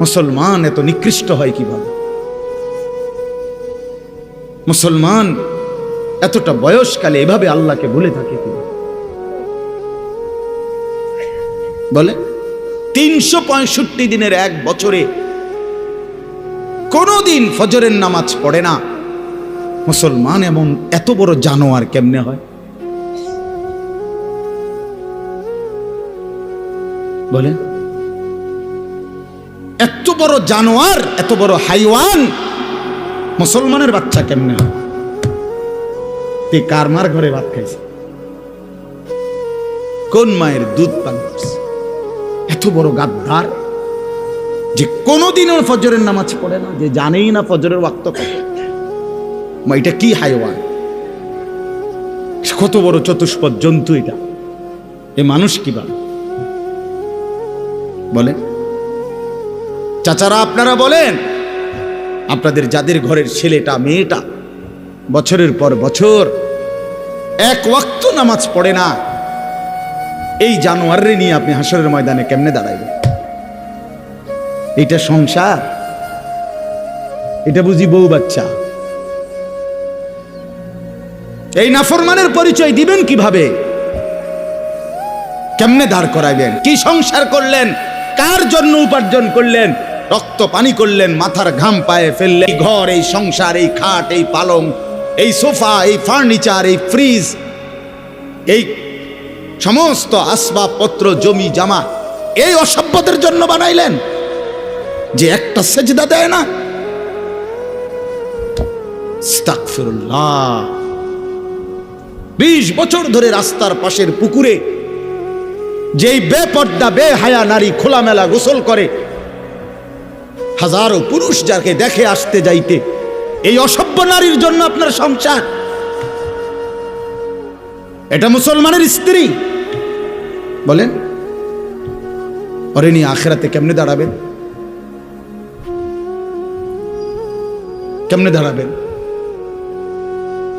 মুসলমান এত নিকৃষ্ট হয় কীভাবে? মুসলমান এতটা বয়সকালে এভাবে আল্লাহকে ভুলে থাকে কীভাবে? বলে, তিনশো পঁয়ষট্টি দিনের এক বছরে কোনোদিন ফজরের নামাজ পড়ে না। মুসলমান এমন এত বড় জানোয়ার কেমনে হয়? বলেন বড় জানোয়ার এত বড় হাইওয়ান। মুসলমানের বাচ্চা কেমনে হয়? তুই কার মার ঘরে ভাত খাইছে? কোন মায়ের দুধ পান এত বড় গাদ্দার যে কোনোদিনও ফজরের নামাজ পড়ে না যে জানেই না ফজরের ওয়াক্ত কত মা, এটা কি হাইওয়ান? কত বড় চতুষ্পদ জন্তু এটা। এ মানুষ কি বলে চাচারা আপনারা বলেন, আপনাদের যাদের ঘরের ছেলেটা, মেয়েটা, বছরের পর বছর এক ওয়াক্ত নামাজ পড়ে না, এই জানোয়ারে নিয়ে আপনি হাসরের ময়দানে কেমনে দাঁড়াইবেন? এটা সংসার। এটা বুঝি বউ বাচ্চা। এই নাফরমানের পরিচয় দিবেন কীভাবে? কেমনে দাঁড় করাইবেন? কি সংসার করলেন? কার জন্য উপার্জন করলেন? রক্ত পানি করলেন, মাথার ঘাম পায়ে ফেললেন। এই ঘর, এই সংসার, এই খাট, এই পালং, এই সোফা, এই ফার্নিচার, এই ফ্রিজ, এই সমস্ত আসবাবপত্র, জমি, জামা, এই অসভ্যদের জন্য বানাইলেন। যে একটা সেজদা দেয় না। বিশ বছর ধরে রাস্তার পাশের পুকুরে যেই বেপর্দা, বেহায়া নারী খোলামেলা গোসল করে হাজারো পুরুষ যাকে দেখে আসতে যাইতে। এই অসভ্য নারীর জন্য আপনার সংসার। এটা মুসলমানের স্ত্রী। বলেন, পরে নিয়ে আখেরাতে কেমনে দাঁড়াবেন? কেমনে দাঁড়াবেন?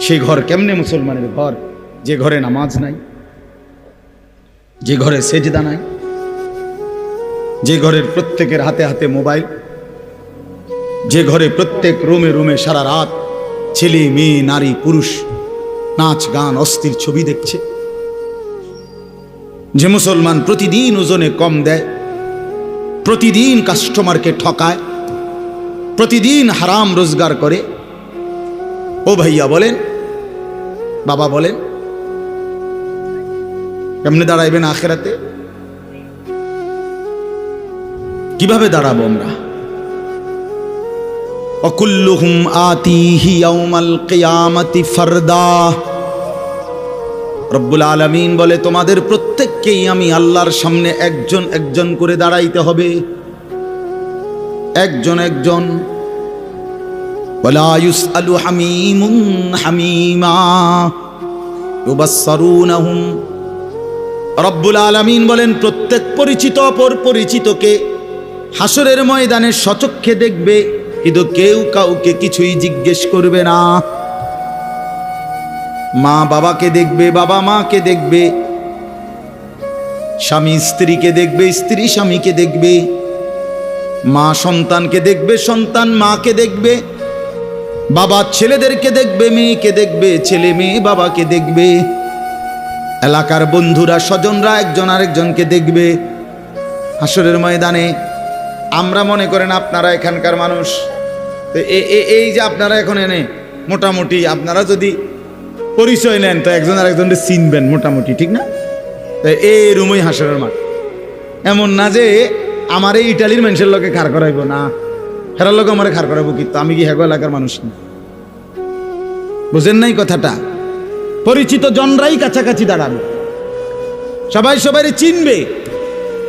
সেই ঘর কেমনে মুসলমানের ঘর? যে ঘরে নামাজ নাই, যে ঘরে সেজদা নাই, যে ঘরের প্রত্যেকের হাতে হাতে মোবাইল যে ঘরে প্রত্যেক রুমে রুমে সারা রাত ছেলে, মেয়ে, নারী, পুরুষ নাচ, গান, অস্থির ছবি দেখছে। যে মুসলমান প্রতিদিন ওজনে কম দেয়, প্রতিদিন কাস্টমারকে ঠকায়, প্রতিদিন হারাম রোজগার করে, ও ভাইয়া বলেন, বাবা বলেন, কেমনে দাঁড়াইবেন আখেরাতে? কীভাবে দাঁড়াবো আমরা? অকুল্লুহুম আতিহি ইয়াউমাল কিয়ামতি ফারদা রব্বুল আলমিন বলে, তোমাদের প্রত্যেককেই আমি আল্লাহর সামনে একজন একজন করে দাঁড়াইতে হবে। একজন একজন। বলায়ুস আলু হামিমুন হামিমা ইউবাসসারুনহুম রব্বুল আলমিন বলেন, প্রত্যেক পরিচিত অপর পরিচিতকে হাসরের ময়দানে সচক্ষে দেখবে। কিন্তু কেউ কাউকে কিছুই জিজ্ঞেস করবে না। মা বাবাকে দেখবে, বাবা মাকে দেখবে, স্বামী স্ত্রীকে দেখবে, স্ত্রী স্বামীকে দেখবে, মা সন্তানকে দেখবে, সন্তান মাকে দেখবে, বাবা ছেলেদেরকে দেখবে, মেয়েকে দেখবে, ছেলে মেয়ে বাবাকে দেখবে, এলাকার বন্ধুরা, স্বজনরা একজন আরেকজনকে দেখবে। হাসরের ময়দানে আমরা মনে করেন আপনারা এখানকার মানুষ। তো এই যে আপনারা এখন এনে মোটামুটি আপনারা যদি পরিচয় নেন, তো একজন আরেকজনকে চিনবেন মোটামুটি, ঠিক না? তো এই রুমই হাসরের মাঠ। এমন না যে আমার এই ইটালির মানুষের লোকে খার করাইব, না। হেরার লোক আমার খার করাবো কিন্তু আমি কি হেগো এলাকার মানুষ না? বুঝেন নাই কথাটা? পরিচিত জনরাই কাছাকাছি দাঁড়াবে। সবাই সবাই চিনবে।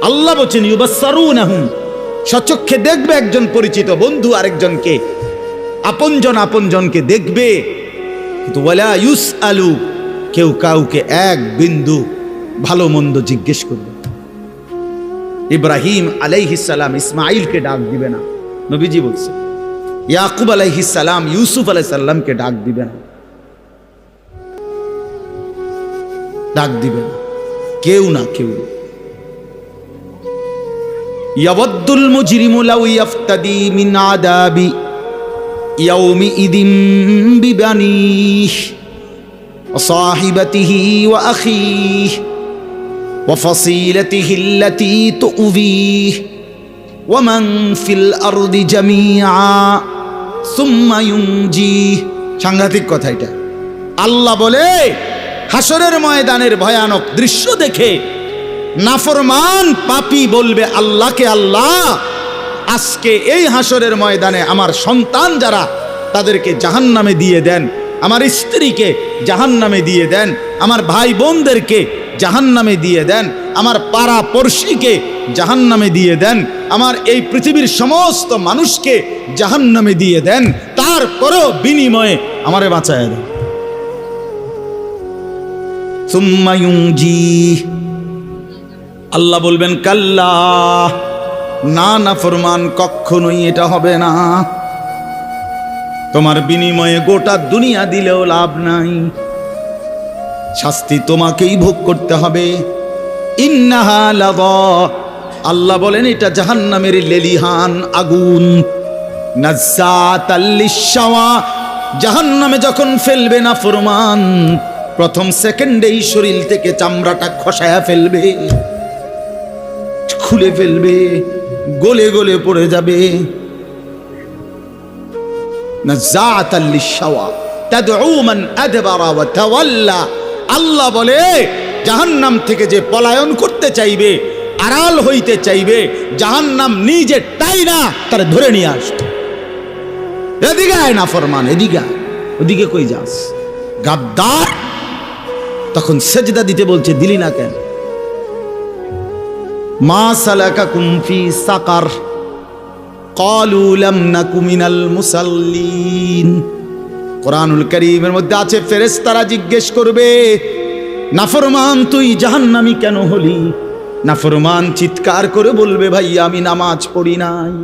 আল্লাহ বলছেন ইউবাসারুন আহুম সচক্ষে দেখবে একজন পরিচিত বন্ধু আরেকজনকে। আপনজন আপনজনকে দেখবে। কিন্তু ওয়ালা ইউস আলু কেউ কাউকে এক বিন্দু ভালো মন্দ জিজ্ঞেস করবে। ইব্রাহিম আলাইহিসালাম ইসমাইলকে ডাক দিবে না। নবীজি বলছে, ইয়াকুব আলাইহিসালাম ইউসুফ আলাইসাল্লামকে ডাক দিবে না। ডাক দিবে না। কেউ না কেউ। ইয়াবদ্দুল মুজরিমু লাউ ইয়াফতাদি মিন আদাবি ইয়াউমিইদিন বিবানিহ وصاحبته وأخيه وفصيلته التي تؤذيه ومن في الأرض جميعا ثم ينجيه সাংঘাতিক কথা এটা আল্লাহ বলে হাসরের ময়দানের ভয়ানক দৃশ্য দেখে নাফরমান পাপি বলবে আল্লাহকে আল্লাহ। আজকে এই হাসরের ময়দানে আমার সন্তান যারা, তাদেরকে জাহান্নামে দিয়ে দেন। আমার স্ত্রীকে জাহান্নামে দিয়ে দেন। আমার ভাই বোনদেরকে জাহান্নামে দিয়ে দেন। আমার পাড়া পড়শিকে জাহান্নামে দিয়ে দেন। আমার এই পৃথিবীর সমস্ত মানুষকে জাহান্নামে দিয়ে দেন। তারপরও বিনিময়ে আমারে বাঁচায় দেন। ইউনজি আল্লাহ বলবেন, কাল্লা। না না, ফরমান, কখনোই এটা হবে না। তোমার বিনিময়ে গোটা দুনিয়া দিলেও লাভ নাই। শাস্তি তোমাকেই ভোগ করতে হবে। আল্লাহ বলেন, এটা জাহান্নামের লেলিহান আগুন। জাহান্নামে যখন ফেলবে না ফরমান, প্রথম সেকেন্ডেই শরীর থেকে চামড়াটা খসায়া ফেলবে। খুলে ফেলবে, গলে গলে পড়ে যাবে। আল্লাহ বলে, জাহান্নাম থেকে যে পলায়ন করতে চাইবে, আড়াল হইতে চাইবে, জাহান্নাম নিজে তাই না, তারা ধরে নিয়ে আসবে। এদিকে আয় না ফরমান, এদিকে ওদিকে কই যাস? গাদ্দার? তখন সেজদা দিতে বলছে, দিলি না কেন? মা সালাকা কুমফি সাকার, কলু লাম নাকুমিনাল মুসাল্লিন। কোরআনুল করিমের মধ্যে আছে, ফেরেশতারা জিজ্ঞেস করবে, নাফরমান, তুই জাহান্নামি কেন হলি? নাফরমান চিৎকার করে বলবে, ভাই, আমি নামাজ পড়ি নাই।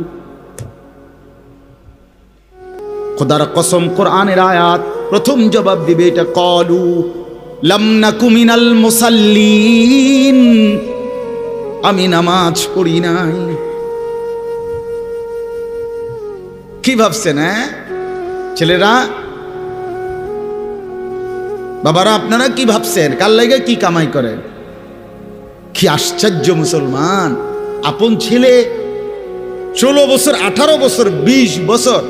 খোদার কসম, কোরআনের আয়াত, প্রথম জবাব দিবে এটা, কলু লামনা কুমিনাল মুসাল্লিন। আমি নামাজ পড়ি নাই। কি ভাবছেন হ্যাঁ? ছেলেরা? বাবারা, আপনারা কি ভাবছেন? কার লাগে কি কামাই করেন কি আশ্চর্য মুসলমান। আপন ছেলে ষোলো বছর, আঠারো বছর, বিশ বছর,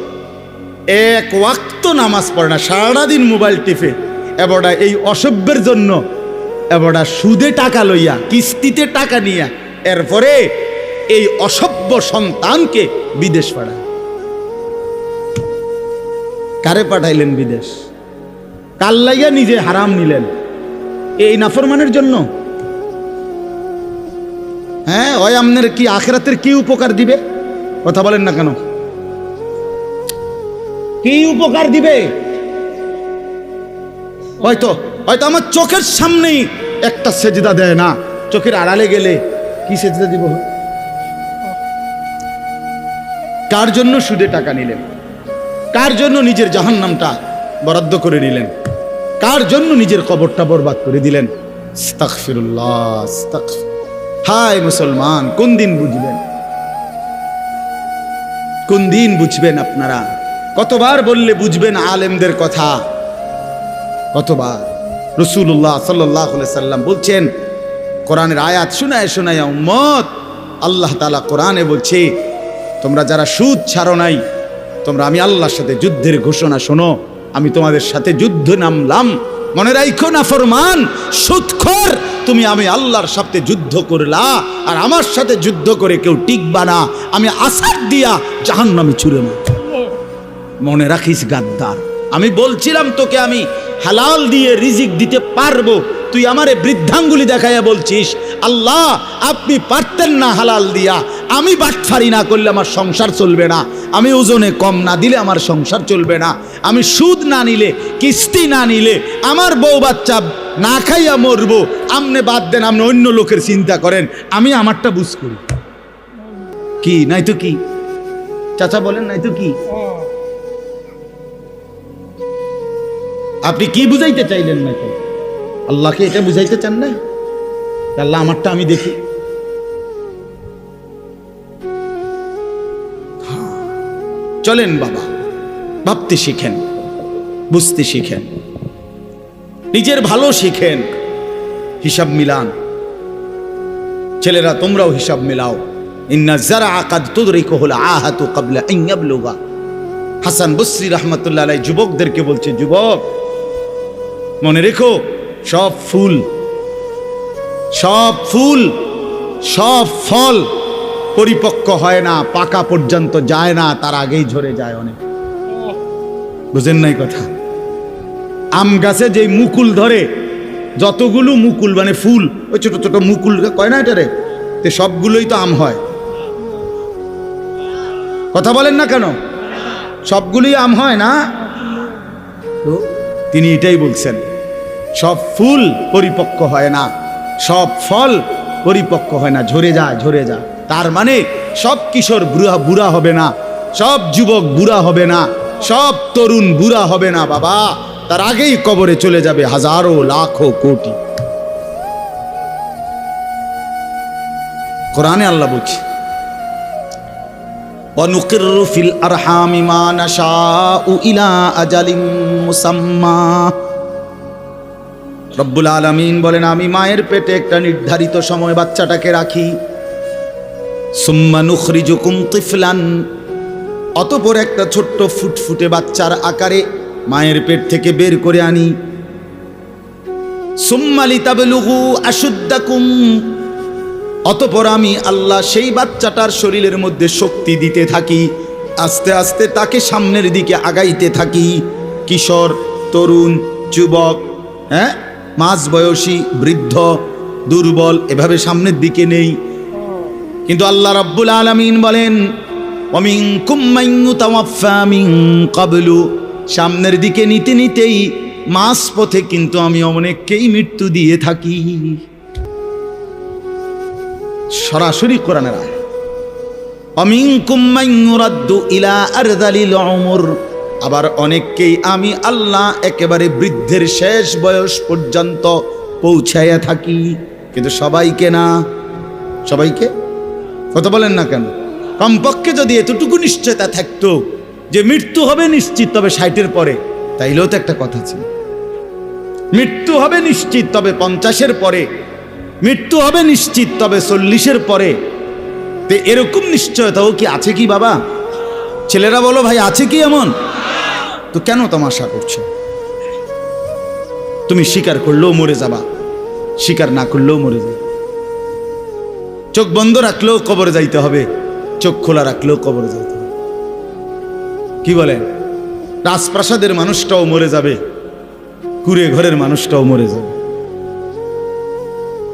এক ওয়াক্ত নামাজ পড়ে না, সারাদিন মোবাইল টিপে। এবারটা এই অসভ্যের জন্য এবারটা সুদে টাকা লইয়া, কিস্তিতে টাকা নিয়া, এরপরে এই অসভ্য সন্তানকে বিদেশ পাঠায় কারে পাঠাইলেন বিদেশ? কাল লাইয়া নিজে হারাম নিলেন। এই নাফরমানের জন্য? হ্যাঁ ওই আপনার কি আখেরাতের কি উপকার দিবে? কথা বলেন না কেন? কি উপকার দিবে? হয়তো হয়তো আমার চোখের সামনেই একটা সেজদা দেয় না। চোখের আড়ালে গেলে কি সেজদা দিব? কার জন্য সুদে টাকা নিলেন? কার জন্য নিজের জাহান্নামটা বরাদ্দ করে নিলেন? কার জন্য নিজের কবরটা বরবাদ করে দিলেন। হায় মুসলমান, কোন দিন বুঝবেন? কোন দিন বুঝবেন আপনারা? কতবার বললে বুঝবেন আলেমদের কথা? কতবার রসুল্লাহ সাল্লাহ সাল্লাম বলছেন, কোরআনের আয়াত শোনায় শোনায় উম্মত, আল্লাহ তালা কোরআনে বলছে, তোমরা যারা সুদ ছাড়ো নাই, তোমরা আমি আল্লাহর সাথে যুদ্ধের ঘোষণা শোনো, আমি তোমাদের সাথে যুদ্ধ নামলাম। মনে রাখো না ফরমান, সুৎখর, তুমি আমি আল্লাহর সাথে যুদ্ধ করলা, আর আমার সাথে যুদ্ধ করে কেউ টিকবা না, আমি আসার দিয়া জাহান্নামে ছুড়ে মার মনে রাখিস গাদ্দার, আমি বলছিলাম তোকে আমি হালাল দিয়ে রিজিক দিতে পারব। তুই আমারে বৃদ্ধাঙ্গুলি দেখাইয়া বলছিস, আল্লাহ, আপনি পারতেন না হালাল দিয়া। আমি বাটফারি না করলে আমার সংসার চলবে না। আমি ওজনে কম না দিলে আমার সংসার চলবে না। আমি সুদ না নিলে, কিস্তি না নিলে আমার বউ বাচ্চা না খাইয়া মরবো। আমনে বাদ দেন আপনি অন্য লোকের চিন্তা করেন। আমি আমারটা বুঝ করি। কি? নাই তো কি? চাচা বলেন, নাই তো কি? আপনি কি বুঝাইতে চাইলেন নাকি আল্লাহকে এটা বুঝাইতে চান না? আল্লাহ আমারটা আমি দেখি। চলেন বাবা, ভাবতে শিখেন, বুঝতে শিখেন। নিজের ভালো শিখেন, হিসাব মিলান। ছেলেরা, তোমরাও হিসাব মিলাও। হাসান বসরি রহমতুল্লাহ যুবকদেরকে বলছে, যুবক মনে রেখো, সব ফুল সব ফুল, সব ফল পরিপক্ক হয় না, পাকা পর্যন্ত যায় না, তার আগেই ঝরে যায় অনেক। বুঝেন নাই কথা? আম গাছে যে মুকুল ধরে, যতগুলো মুকুল মানে ফুল, ওই ছোট ছোট মুকুল কয় না এটারে তে সবগুলোই তো আম হয়। কথা বলেন না কেন? সবগুলোই আম হয় না? তিনি এটাই বলছেন সব ফুল পরিপক্ক হয় না সব ফল পরিপক্ক হয় না ঝরে যায় ঝরে যায় তার মানে সব কিশোর বুড়া বুড়া হবে না সব যুবক বুড়া হবে না সব তরুণ বুড়া হবে না বাবা তার আগেই কবরে চলে যাবে হাজারো লাখো কোটি কোরআনে আল্লাহ বলছে ونقر في الأرحام ما نشاء إلى أجل مسمى রব্বুল আলমিন বলেন, আমি মায়ের পেটে একটা নির্ধারিত সময় বাচ্চাটাকে রাখি। সুম্মা নুখরিজুকুম তিফলান। অতপর একটা ছোট্ট ফুটফুটে বাচ্চার আকারে মায়ের পেট থেকে বের করে আনি। সুম্মালি তাবলুগু আশুদ্দাকুম। অতপর আমি আল্লাহ সেই বাচ্চাটার শরীরের মধ্যে শক্তি দিতে থাকি, আস্তে আস্তে তাকে সামনের দিকে আগাইতে থাকি। কিশোর, তরুণ, যুবক হ্যাঁ? মাঝ বয়সী, বৃদ্ধ, দুর্বল, এভাবে সামনের দিকে নেই। কিন্তু আল্লাহ রাব্বুল আলামিন বলেন অমিন কুম্মাইয়ুতাওয়াফামিন কাবলু সামনের দিকে নিতে নিতেই মাস পথে কিন্তু আমি অনেককেই মৃত্যু দিয়ে থাকি। সরাসরি কোরআনের আয় অমিন কুম্মাইয়ুরাদ্দু ইলা আরদালিল উমর। আবার অনেককেই আমি আল্লাহ একেবারে বৃদ্ধের শেষ বয়স পর্যন্ত পৌঁছাইয়া থাকি। কিন্তু সবাইকে না, সবাইকে? কথা বলেন না কেন? কমপক্ষে যদি এতটুকু নিশ্চয়তা থাকতো যে মৃত্যু হবে নিশ্চিত তবে ষাটের পরে, তাইলেও তো একটা কথা ছিল। মৃত্যু হবে নিশ্চিত তবে পঞ্চাশের পরে, মৃত্যু হবে নিশ্চিত তবে চল্লিশের পরে। তো এরকম নিশ্চয়তাও কি আছে কি বাবা? ছেলেরা বলো ভাই, আছে কি এমন? তো কেন তামাশা করছ? তুমি স্বীকার করলেও মরে যাবা স্বীকার না করলেও মরে যাবে। চোখ বন্ধ রাখলেও কবরে যাইতে হবে, চোখ খোলা রাখলেও কবরে যাইতে হবে। কি বলেন রাজপ্রাসাদের মানুষটাও মরে যাবে, কুড়ে ঘরের মানুষটাও মরে যাবে।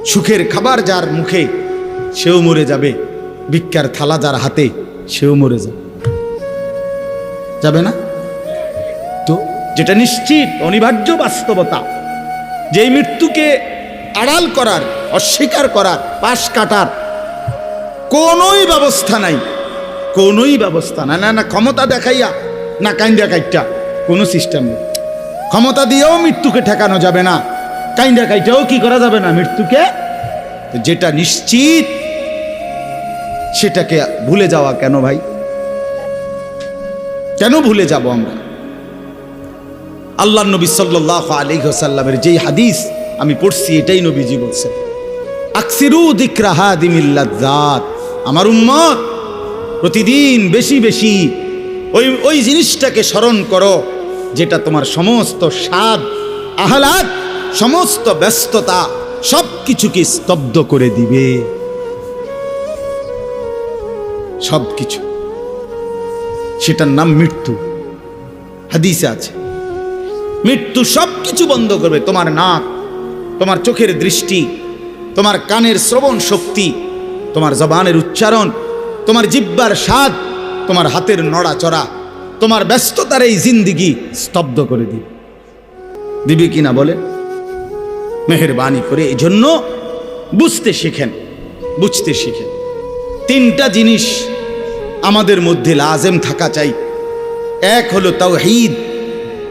সুখের খাবার যার মুখে, সেও মরে যাবে। ভিক্ষার থালা যার হাতে, সেও মরে যাবে। যাবে না? যেটা নিশ্চিত, অনিবার্য বাস্তবতা। যে মৃত্যুকে আড়াল করার, অস্বীকার করার, পাশ কাটার কোনোই ব্যবস্থা নাই। কোনোই ব্যবস্থা নাই। না না, ক্ষমতা দেখাইয়া, না কাইন্দা কাইটটা, কোনো সিস্টেম নেই। ক্ষমতা দিয়েও মৃত্যুকে ঠেকানো যাবে না। কাইন্দা কাইটাও কি করা যাবে না মৃত্যুকে? যেটা নিশ্চিত, সেটাকে ভুলে যাওয়া কেন ভাই? কেন ভুলে যাব আমরা? আল্লাহ নবী সাল্লাহ আলী সাল্লামের যেই হাদিস আমি পড়ছি, এটাই নবীজি বলছেন। আকসিরু দিকরাহা দিমিল্লাজাত আমার উম্মত, প্রতিদিন বেশি বেশি ওই ওই জিনিসটাকে স্মরণ করো, যেটা তোমার সমস্ত স্বাদ, আহ্লাদ, সমস্ত ব্যস্ততা সব কিছুকে স্তব্ধ করে দিবে। সব কিছু সেটার নাম মৃত্যু। হাদিসে আছে। মৃত্যু সব কিছু বন্ধ করবে। তোমার নাক, তোমার চোখের দৃষ্টি, তোমার কানের শ্রবণ শক্তি, তোমার জবানের উচ্চারণ, তোমার জিব্বার স্বাদ, তোমার হাতের নড়াচড়া, তোমার ব্যস্ততার এই জিন্দিগি স্তব্ধ করে দিবে। দিবে কি না বলে? মেহরবানি করে এই জন্য বুঝতে শিখেন বুঝতে শিখেন। তিনটা জিনিস আমাদের মধ্যে লাজেম থাকা চাই। এক হলো তাওহীদ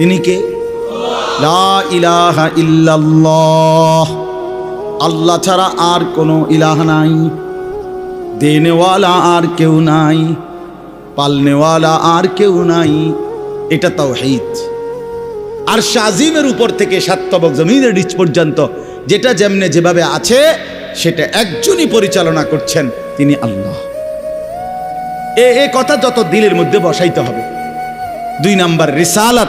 তিনি কে? ইলাহা আল্লাহ ছাড়া আর কোনো ইলাহ নাই। দেনেওয়ালা আর কেউ নাই। পালনেওয়ালা আর কেউ নাই। এটা তাও আর শাজিমের উপর থেকে সাতবক জমিনের রিচ পর্যন্ত যেটা যেমনে যেভাবে আছে, সেটা একজনই পরিচালনা করছেন তিনি আল্লাহ। এ কথা যত দিলের মধ্যে বসাইতে হবে। দুই নাম্বার, রিসালাত।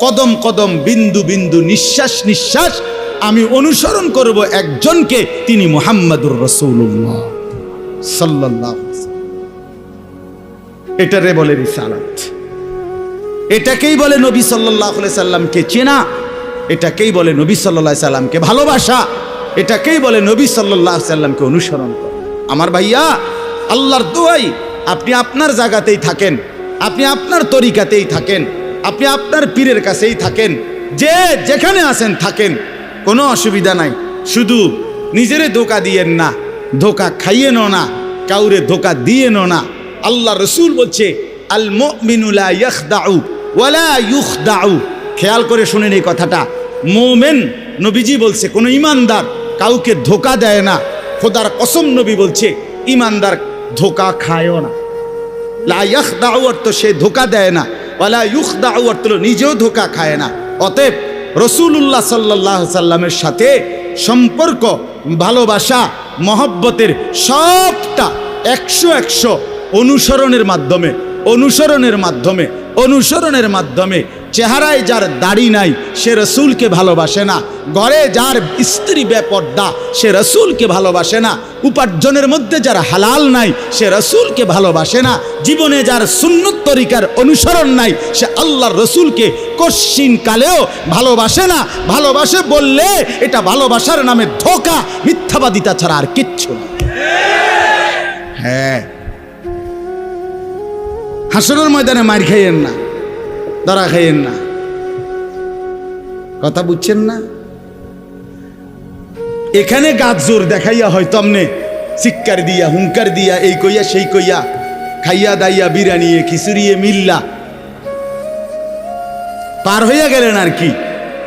কদম কদম, বিন্দু বিন্দু, নিঃশ্বাস নিঃশ্বাস আমি অনুসরণ করব একজনকে, তিনি মোহাম্মদুর রসুল্লাহ সাল্লাহ এটারে বলে রিসালাত। এটাকেই বলে নবী সাল্লাহ সাল্লামকে চেনা। এটাকেই বলে নবী সাল্লাহ সাল্লামকে ভালোবাসা। এটাকেই বলে নবী সাল্লাহ সাল্লামকে অনুসরণ করা। আমার ভাইয়া, আল্লাহর দোয়াই আপনি আপনার জায়গাতেই থাকেন, আপনি আপনার তরিকাতেই থাকেন। আপনি আপনার পীরের কাছেই থাকেন। যে যেখানে আছেন থাকেন। কোনো অসুবিধা নাই। শুধু নিজেরে ধোকা দিয়েন না। ধোকা খাইয়েনও না। কাউরে ধোকা দিয়েনও না। আল্লাহ রসুল বলছে, আল মিনুলা ইয়াখদাউ ওয়ালা ইউখদাউ। খেয়াল করে শুনেন এই কথাটা। মোমেন নবীজি বলছে, কোনো ইমানদার কাউকে ধোকা দেয় না। খোদার কসম নবী বলছে, ইমানদার ধোকা খায়ও না। লা ইয়াখদাউ অর্থ সে ধোকা দেয় না। ওয়ালা ইউখদা অর্থ নিজেও ধোকা খায় না। অতএব রসুল্লাহ সাল্লাহ সাল্লামের সাথে সম্পর্ক, ভালোবাসা, মহব্বতের সবটা একশো একশো অনুসরণের মাধ্যমে অনুসরণের মাধ্যমে অনুসরণের মাধ্যমে চেহারায় যার দাড়ি নাই, সে রসুলকে ভালোবাসে না। ঘরে যার স্ত্রী বেপর্দা, সে রসুলকে ভালোবাসে না। উপার্জনের মধ্যে যার হালাল নাই, সে রসুলকে ভালোবাসে না। জীবনে যার সুন্নত তরিকার অনুসরণ নাই, সে আল্লাহর রসুলকে কশ্চিন কালেও ভালোবাসে না। ভালোবাসে বললে এটা ভালোবাসার নামে ধোকা, মিথ্যাবাদিতা ছাড়া আর কিচ্ছু না। হ্যাঁ। হাসরের ময়দানে মার খাইয়েন না। ধরা খাইয়েন না। কথা বুঝছেন না? এখানে গাছ জোর দেখাইয়া হয় তমনে চিৎকার দিয়া, হুঙ্কার দিয়া, এই কইয়া, সেই কইয়া, খাইয়া দাইয়া বিরানিয়ে খিচুড়িয়ে মিল্লা। পার হইয়া গেলেন আর কি?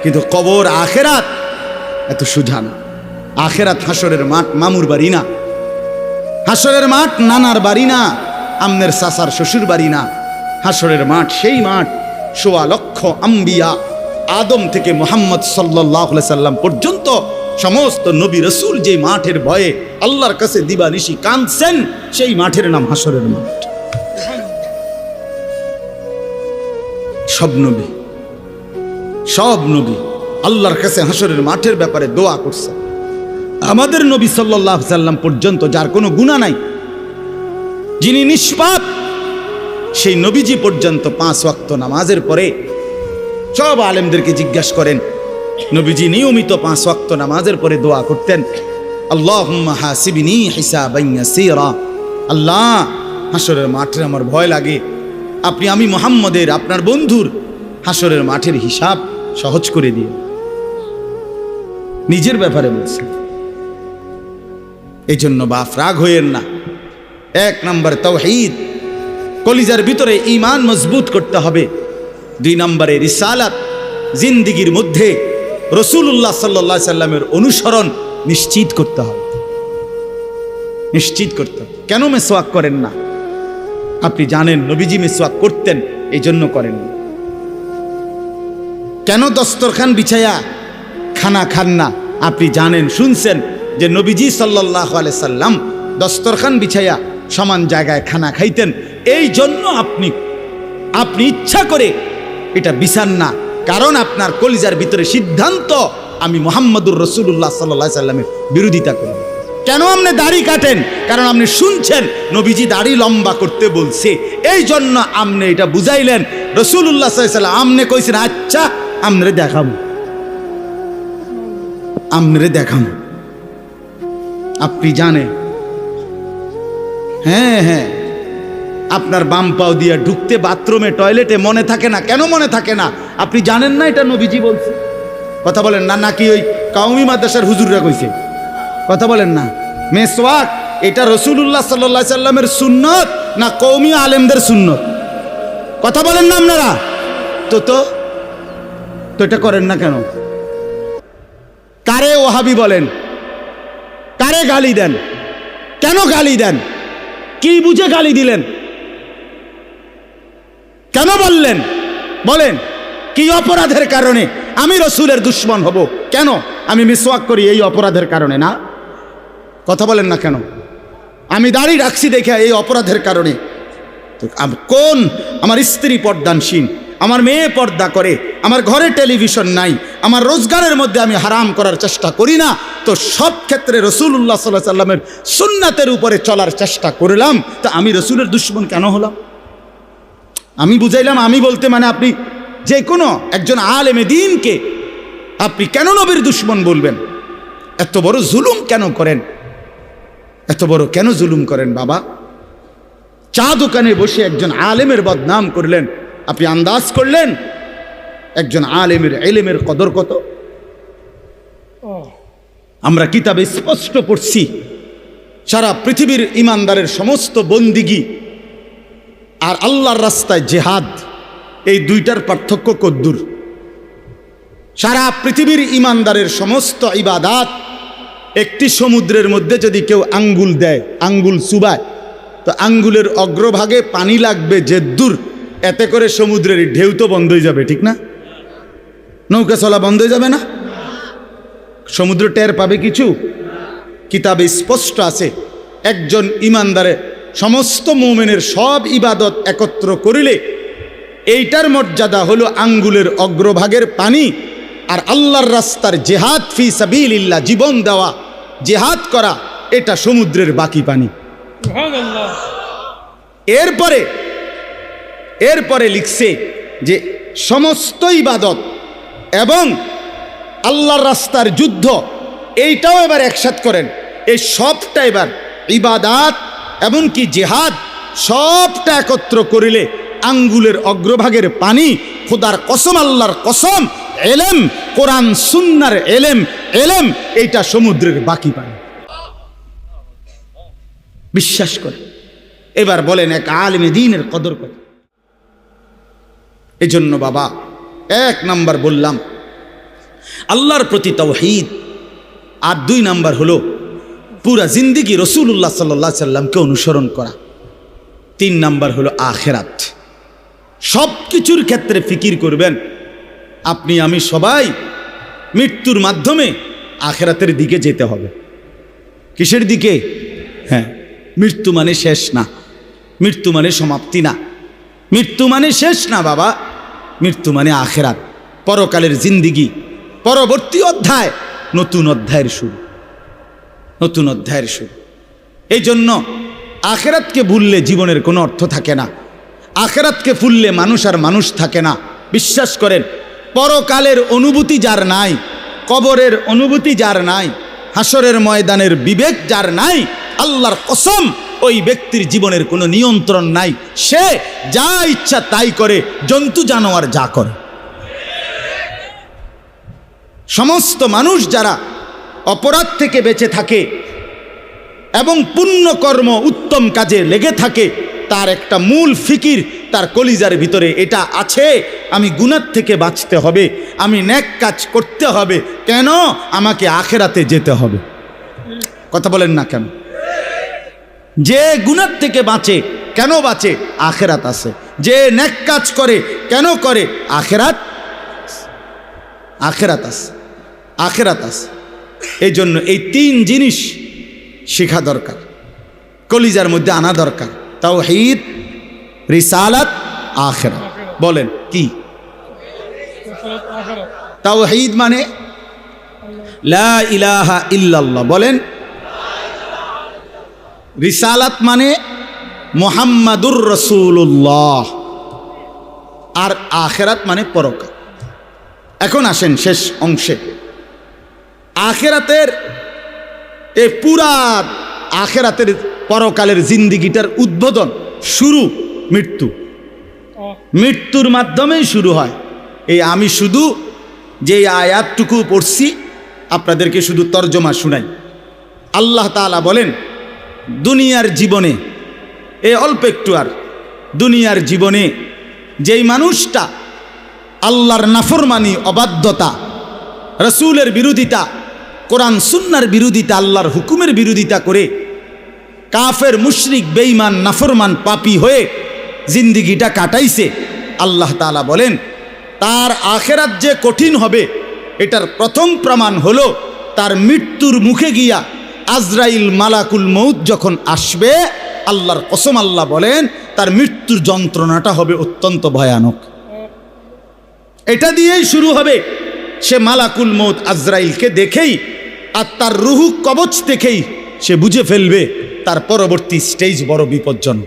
কিন্তু কবর আখেরাত এত সুঝা না। আখেরাত হাসরের মাঠ মামুর বাড়ি না। হাসরের মাঠ নানার বাড়ি না। আমনের সাসার শ্বশুর বাড়ি না। হাসরের মাঠ সেই মাঠ। সোয়া লক্ষ আম্বিয়া আদম থেকে মোহাম্মদ সাল্লাহ সাল্লাম পর্যন্ত সমস্ত নবী রসুল যে মাঠের ভয়ে আল্লাহর কাছে দিবানিশি কাঁদছেন, সেই মাঠের নাম হাসরের মাঠ। সব নবী সব নবী আল্লাহর কাছে হাসরের মাঠের ব্যাপারে দোয়া করছে। আমাদের নবী সাল্লাহ সাল্লাম পর্যন্ত যার কোনো গুণা নাই, যিনি নিষ্পাপ সেই নবীজি পর্যন্ত পাঁচ ওয়াক্ত নামাজের পরে সব আলেমদেরকে জিজ্ঞাসা করেন, নবীজি নিয়মিত পাঁচ ওয়াক্ত নামাজের পরে দোয়া করতেন আল্লাহ হাসিবিনি আল্লাহ হাসরের মাঠের আমার ভয় লাগে। আপনি আমি মোহাম্মদের, আপনার বন্ধুর হাসরের মাঠের হিসাব সহজ করে দিয়ে নিজের ব্যাপারে বলছেন। এই জন্য বাফ রাগ হইয়েন না। এক নম্বর তৌহিদ কলিজার ভিতরে ইমান মজবুত করতে হবে। দুই নম্বরে রিসালাত, জিন্দিগির মধ্যে রসুল্লাহ সাল্লা সাল্লামের অনুসরণ নিশ্চিত করতে হবে। নিশ্চিত করতে হবে। কেন মেসোয়াক করেন না? আপনি জানেন নবীজি মেসোয়াক করতেন এই জন্য করেন কেন দস্তরখান বিছায়া খানা খান না? আপনি জানেন, শুনছেন যে নবীজি সাল্লাহ আলাই সাল্লাম দস্তরখান বিছাইয়া সমান জায়গায় খানা খাইতেন। এই জন্য আপনি আপনি ইচ্ছা করে এটা বিচার না। কারণ আপনার কলিজার ভিতরে সিদ্ধান্ত আমি মোহাম্মদুর রসুল্লাহ সাল্লা সাল্লামের বিরোধিতা করি। কেন আপনি দাড়ি কাটেন? কারণ আপনি শুনছেন, নবীজি দাড়ি লম্বা করতে বলছে। এই জন্য আপনি এটা বুঝাইলেন। রসুল্লাহ সাল্লাম আমনে কইছেন আচ্ছা আমনে দেখাম। আমনে দেখাম। আপনি জানেন হ্যাঁ হ্যাঁ। আপনার বাম পাও দিয়ে ঢুকতে বাথরুমে, টয়লেটে মনে থাকে না, কেন মনে থাকে না? আপনি জানেন না এটা নবীজি বলছে? কথা বলেন না, নাকি ওই কাউমি মাদ্রাসার হুজুররা কইছে? কথা বলেন না। মেসওয়াক, এটা রসুল্লাহ সাল্লা সাল্লামের সুন্নত না কৌমি আলেমদের সুন্নত? কথা বলেন না আপনারা? তো তো তো এটা করেন না কেন? কারে ওহাবি বলেন? কারে গালি দেন? কেন গালি দেন? কি বুঝে গালি দিলেন? কেন বললেন? বলেন, কি অপরাধের কারণে আমি রসুলের দুশ্মন হব? কেন আমি মিসওয়াক করি এই অপরাধের কারণে না? কথা বলেন না কেন? আমি দাড়ি রাখছি দেখে এই অপরাধের কারণে। কোন? আমার স্ত্রী পর্দানসীন আমার মেয়ে পর্দা করে, আমার ঘরে টেলিভিশন নাই, আমার রোজগারের মধ্যে আমি হারাম করার চেষ্টা করি না, তো সব ক্ষেত্রে রসুল্লাহ সাল্লাহ সাল্লামের সুন্নাতের উপরে চলার চেষ্টা করলাম, তা আমি রসুলের দুশ্মন কেন হলাম? আমি বুঝাইলাম, আমি বলতে মানে আপনি যে কোনো একজন আলেমে দিনকে আপনি কেন নবীর দুশ্মন বলবেন? এত বড় জুলুম কেন করেন? এত বড় কেন জুলুম করেন বাবা? চা দোকানে বসে একজন আলেমের বদনাম করলেন আপনি আন্দাজ করলেন একজন আলেমের এলেমের কদর কত? আমরা কিতাবে স্পষ্ট পড়ছি, সারা পৃথিবীর ইমানদারের সমস্ত বন্দিগি আর আল্লাহর রাস্তায় জেহাদ, এই দুইটার পার্থক্য কদ্দুর। সারা পৃথিবীর ইমানদারের সমস্ত ইবাদাত একটি সমুদ্রের মধ্যে যদি কেউ আঙ্গুল দেয়, আঙ্গুল চুবায়, তো আঙ্গুলের অগ্রভাগে পানি লাগবে যে দূর। এতে করে সমুদ্রের ঢেউ তো বন্ধ হয়ে যাবে ঠিক না? নৌকা চলা বন্ধ হয়ে যাবে না? সমুদ্র টের পাবে কিছু? কিতাবে স্পষ্ট আছে একজন ইমানদারে সমস্ত মোমেনের সব ইবাদত একত্র করিলে এইটার মর্যাদা হলো আঙ্গুলের অগ্রভাগের পানি আর আল্লাহর রাস্তার জেহাদ ফি সাবিলিল্লাহ জীবন দেওয়া জেহাদ করা এটা সমুদ্রের বাকি পানি। এরপরে এরপরে লিখছে যে সমস্ত ইবাদত এবং আল্লাহর রাস্তার যুদ্ধ, এইটাও এবার একসাথ করেন। এই সবটা এবার ইবাদাত এমনকি জেহাদ সবটা একত্র করিলে আঙ্গুলের অগ্রভাগের পানি, খোদার কসম, আল্লাহর কসম, এলেম, কোরআন, সুন্নার এলেম এলেম, এইটা সমুদ্রের বাকি পানি। বিশ্বাস করে। এবার বলেন এক আলমে দিনের কদর কত? এজন্য বাবা, এক নাম্বার বললাম, আল্লাহর প্রতি তৌহিদ। আর দুই নাম্বার হলো, পুরা জিন্দিগি রসুল্লাহ সাল্লাহ সাল্লামকে অনুসরণ করা। তিন নাম্বার হলো আখেরাত। সব কিছুর ক্ষেত্রে ফিকির করবেন, আপনি, আমি সবাই মৃত্যুর মাধ্যমে আখেরাতের দিকে যেতে হবে। কিসের দিকে? হ্যাঁ মৃত্যু মানে শেষ না, মৃত্যু মানে সমাপ্তি না। মৃত্যু মানে শেষ না বাবা। মৃত্যু মানে আখেরাত, পরকালের জিন্দিগি। পরবর্তী অধ্যায়, নতুন অধ্যায়ের শুরু। নতুন অধ্যায়ের শুরু। এই জন্য আখেরাতকে ভুললে জীবনের কোনো অর্থ থাকে না। আখেরাতকে ভুললে মানুষ আর মানুষ থাকে না। বিশ্বাস করেন, পরকালের অনুভূতি যার নাই, কবরের অনুভূতি যার নাই, হাসরের ময়দানের বিবেক যার নাই, আল্লাহর কসম ওই ব্যক্তির জীবনের কোনো নিয়ন্ত্রণ নাই। সে যা ইচ্ছা তাই করে, জন্তু জানোয়ার যা করে। সমস্ত মানুষ যারা অপরাধ থেকে বেঁচে থাকে এবং পুণ্যকর্ম উত্তম কাজে লেগে থাকে, তার একটা মূল ফিকির তার কলিজার ভিতরে এটা আছে। আমি গুনার থেকে বাঁচতে হবে, আমি ন্যাক কাজ করতে হবে, কেন? আমাকে আখেরাতে যেতে হবে। কথা বলেন না কেন? যে গুনার থেকে বাঁচে, কেন বাঁচে? আখেরাত আছে। যে ন্যাক কাজ করে, কেন করে? আখেরাত আখেরাত আছে। আখেরাত আছে। এই জন্য এই তিন জিনিস শেখা দরকার। কলিজার মধ্যে আনা দরকার। তাও হিদ রিসালাত, আখেরাত। বলেন, কি? তাও ঈদ মানে লা ইলাহা ইল্লাল্লাহ। বলেন রিসালাত মানে মোহাম্মাদুর রসুল্লাহ আর আখেরাত মানে পরকাল। এখন আসেন শেষ অংশে। আখেরাতের এ পুরা আখেরাতের পরকালের জিন্দিগিটার উদ্বোধন, শুরু, মৃত্যু। মৃত্যুর মাধ্যমেই শুরু হয়। এই আমি শুধু যে আয়াতটুকু পড়ছি, আপনাদেরকে শুধু তর্জমা শুনাই। আল্লাহ তাআলা বলেন দুনিয়ার জীবনে, এ অল্প একটু আর, দুনিয়ার জীবনে যেই মানুষটা আল্লাহর নাফরমানি, অবাধ্যতা, রসুলের বিরোধিতা, কোরআন সুন্নার বিরোধিতা, আল্লাহর হুকুমের বিরোধিতা করে কাফের, মুশরিক, বেঈমান, নাফরমান, পাপি হয়ে জিন্দিগিটা কাটাইছে, আল্লাহ তাআলা বলেন, তার আখেরাত যে কঠিন হবে, এটার প্রথম প্রমাণ হলো তার মৃত্যুর মুখে গিয়া আজরাইল মালাকুল মৌত যখন আসবে, আল্লাহর কসম আল্লাহ বলেন, তার মৃত্যুর যন্ত্রণাটা হবে অত্যন্ত ভয়ানক। এটা দিয়েই শুরু হবে। সে মালাকুল মৌত আজরাইলকে দেখেই আর তার রুহু কবচ দেখেই সে বুঝে ফেলবে, তার পরবর্তী স্টেজ বড় বিপজ্জন।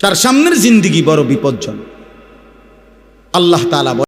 তার সামনের জিন্দিগি বড় বিপজ্জন। আল্লাহ তালা